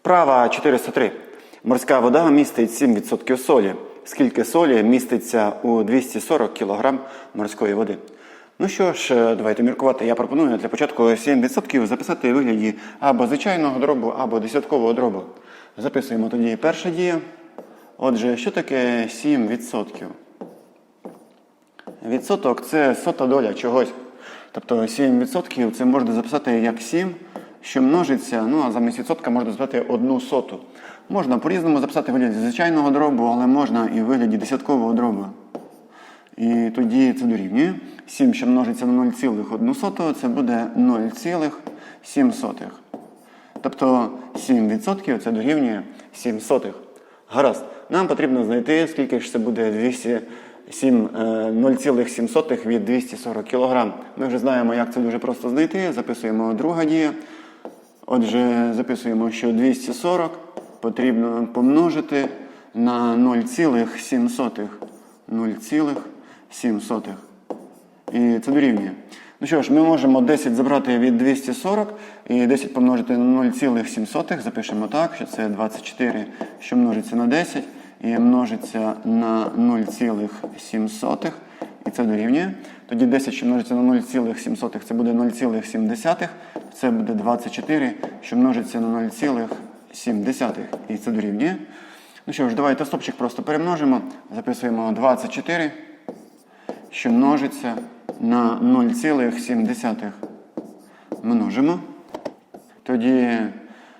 Вправа 403. Морська вода містить 7% солі. Скільки солі міститься у 240 кг морської води? Ну що ж, е, давайте міркувати. Я пропоную для початку 7% записати вигляді або звичайного дробу, або десяткового дробу. Записуємо тоді перша дія. Отже, що таке 7%? Відсоток це сота доля чогось. Тобто 7% це можна записати як 7, що множиться, ну а замість відсотка можна записати одну соту. Можна по-різному записати в вигляді звичайного дробу, але можна і в вигляді десяткового дробу. І тоді це дорівнює. 7, що множиться на 0,1, це буде 0,7. Тобто 7% це дорівнює 7 сотих. Гаразд. Нам потрібно знайти, скільки ж це буде 200, 7, е, 0,7 від 240 кг. Ми вже знаємо, як це дуже просто знайти. Записуємо друга дія. Отже, записуємо, що 240 потрібно помножити на 0,7. 0,7. І це дорівнює. Ну що ж, ми можемо 10 забрати від 240 і 10 помножити на 0,7. Запишемо так, що це 24, що множиться на 10, і множиться на 0,7. І це дорівнює. Тоді 10, що множиться на 0,7, це буде 0,7. Це буде 24, що множиться на 0,7. І це дорівнює. Ну що ж, давайте стопчик просто перемножимо. Записуємо 24, що множиться на 0,7. Множимо. Тоді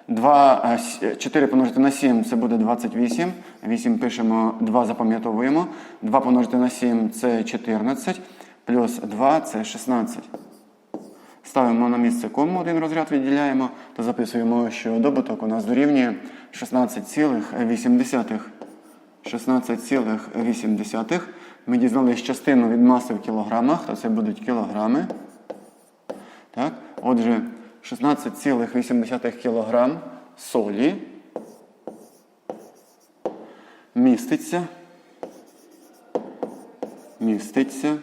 2, 4 помножити на 7 це буде 28. 8 пишемо, 2 запам'ятовуємо. 2 помножити на 7 це 14. Плюс 2 це 16. Ставимо на місце кому один розряд відділяємо, то записуємо, що добуток у нас дорівнює 16,8. 16,8. Ми дізналися частину від маси в кілограмах, то це будуть кілограми. Так? Отже, 16,8 кг солі міститься. Міститься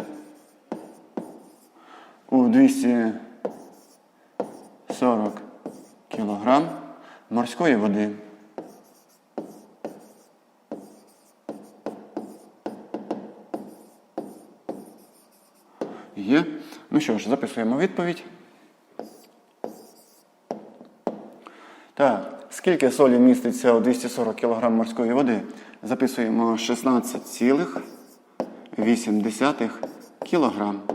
у 240 кг морської води. Є. Ну що ж, записуємо відповідь. Так, скільки солі міститься у 240 кг морської води? Записуємо 16,8 кг.